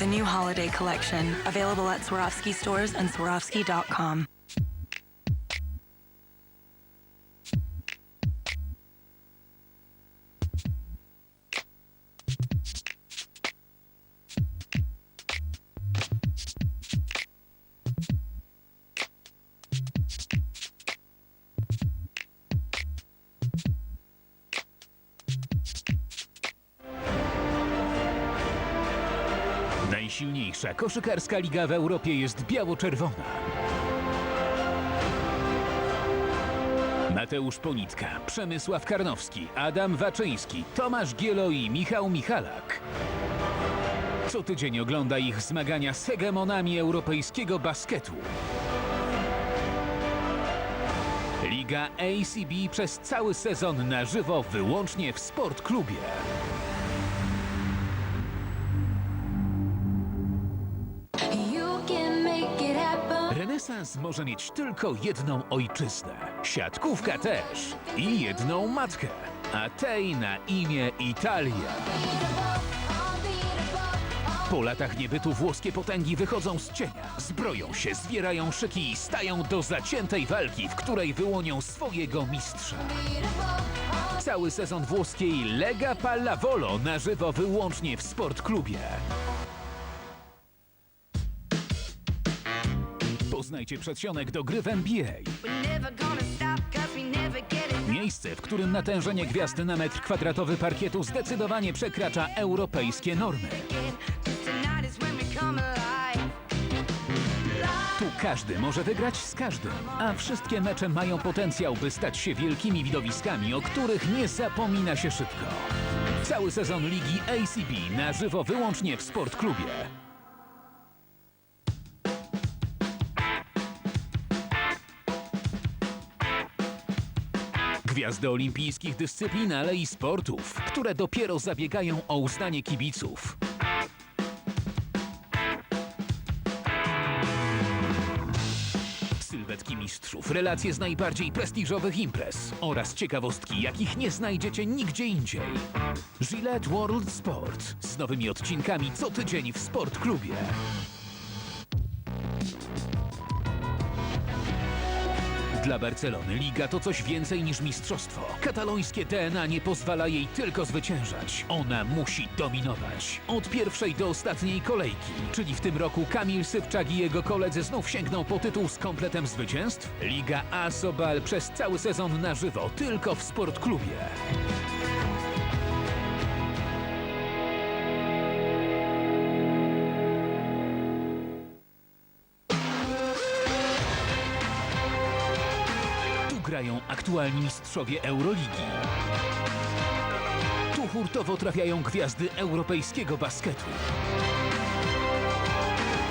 the new holiday collection, available at Swarovski stores and Swarovski.com. Najsilniejsza koszykarska liga w Europie jest biało-czerwona. Mateusz Ponitka, Przemysław Karnowski, Adam Waczyński, Tomasz Gielo i Michał Michalak. Co tydzień ogląda ich zmagania z hegemonami europejskiego basketu. Liga ACB przez cały sezon na żywo wyłącznie w Sport Klubie. Renesans może mieć tylko jedną ojczyznę. Siatkówka też. I jedną matkę. A tej na imię Italia. Po latach niebytu włoskie potęgi wychodzą z cienia, zbroją się, zbierają szyki i stają do zaciętej walki, w której wyłonią swojego mistrza. Cały sezon włoskiej Lega Pallavolo na żywo wyłącznie w Sportklubie. Poznajcie przedsionek do gry w NBA. Miejsce, w którym natężenie gwiazd na metr kwadratowy parkietu zdecydowanie przekracza europejskie normy. Tu każdy może wygrać z każdym, a wszystkie mecze mają potencjał, by stać się wielkimi widowiskami, o których nie zapomina się szybko. Cały sezon ligi ACB na żywo wyłącznie w Sportklubie. Gwiazdy olimpijskich dyscyplin, ale i sportów, które dopiero zabiegają o uznanie kibiców. Sylwetki mistrzów, relacje z najbardziej prestiżowych imprez oraz ciekawostki, jakich nie znajdziecie nigdzie indziej. Gillette World Sport z nowymi odcinkami co tydzień w Sportklubie. Dla Barcelony liga to coś więcej niż mistrzostwo. Katalońskie DNA nie pozwala jej tylko zwyciężać. Ona musi dominować. Od pierwszej do ostatniej kolejki. Czyli w tym roku Kamil Sywczak i jego koledzy znów sięgną po tytuł z kompletem zwycięstw? Liga A Sobal przez cały sezon na żywo, tylko w Sportklubie. Grają aktualni mistrzowie Euroligi. Tu hurtowo trafiają gwiazdy europejskiego basketu.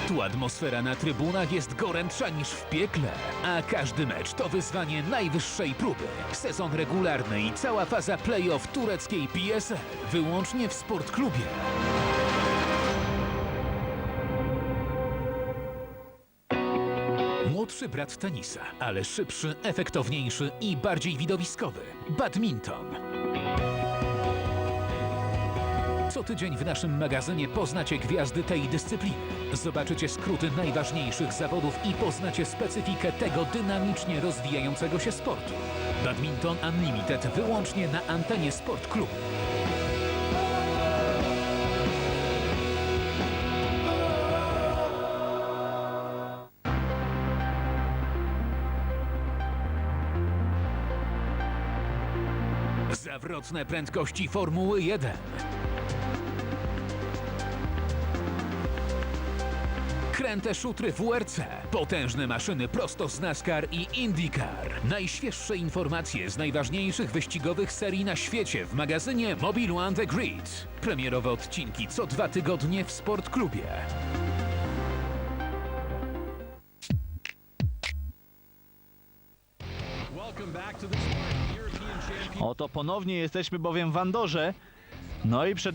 Tu atmosfera na trybunach jest gorętsza niż w piekle, a każdy mecz to wyzwanie najwyższej próby. Sezon regularny i cała faza playoff tureckiej PSL wyłącznie w Sportklubie. Młodszy brat tenisa, ale szybszy, efektowniejszy i bardziej widowiskowy. Badminton. Co tydzień w naszym magazynie poznacie gwiazdy tej dyscypliny. Zobaczycie skróty najważniejszych zawodów i poznacie specyfikę tego dynamicznie rozwijającego się sportu. Badminton Unlimited wyłącznie na antenie Sport Club. Zawrotne prędkości Formuły 1. Kręte szutry WRC, potężne maszyny prosto z NASCAR i IndyCar. Najświeższe informacje z najważniejszych wyścigowych serii na świecie w magazynie Mobile One The Grid. Premierowe odcinki co dwa tygodnie w Sportklubie. Oto ponownie jesteśmy bowiem w Andorze. No i przed